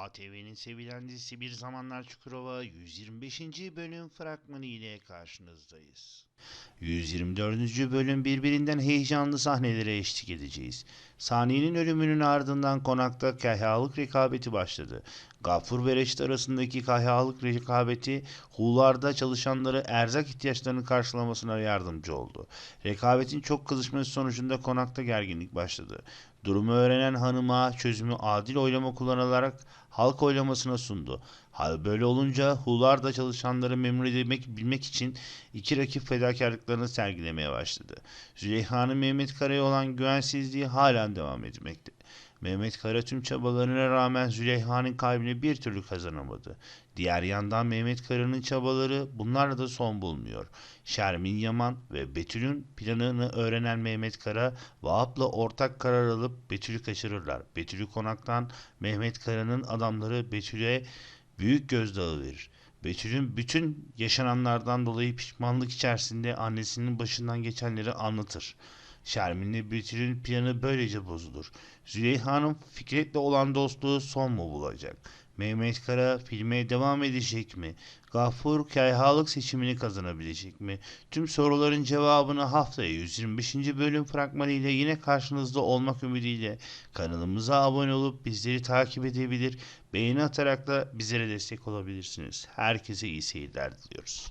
ATV'nin sevilen dizisi Bir Zamanlar Çukurova 125. bölüm fragmanı ile karşınızdayız. 124. bölüm birbirinden heyecanlı sahnelere eşlik edeceğiz. Saniye'nin ölümünün ardından konakta kahyalık rekabeti başladı. Gaffur ve Reşit arasındaki kahyalık rekabeti Huğlar'da çalışanları erzak ihtiyaçlarını karşılamasına yardımcı oldu. Rekabetin çok kızışması sonucunda konakta gerginlik başladı. Durumu öğrenen hanıma çözümü adil oylama kullanılarak halk oylamasına sundu. Hal böyle olunca Huğlar'da çalışanları memnun edebilmek bilmek için iki rakip fedakarlıklarını sergilemeye başladı. Züleyha'nın Mehmet Kara'ya olan güvensizliği halen devam etmekte. Mehmet Kara tüm çabalarına rağmen Züleyha'nın kalbini bir türlü kazanamadı. Diğer yandan Mehmet Kara'nın çabaları bunlarla da son bulmuyor. Şermin Yaman ve Betül'ün planını öğrenen Mehmet Kara, Vahap'la ortak karar alıp Betül'ü kaçırırlar. Betül'ü konaktan Mehmet Kara'nın adamları Betül'e büyük gözdağı verir. Betül'ün bütün yaşananlardan dolayı pişmanlık içerisinde annesinin başından geçenleri anlatır. Şermin'le Betül'ün planı böylece bozulur. Züleyha'nın Fikret'le olan dostluğu son mu bulacak? Mehmet Kara filme devam edecek mi? Gaffur kayhalık seçimini kazanabilecek mi? Tüm soruların cevabını haftaya 125. bölüm fragmanı yine karşınızda olmak ümidiyle kanalımıza abone olup bizleri takip edebilir, beğeni atarak da bizlere destek olabilirsiniz. Herkese iyi seyirler diliyoruz.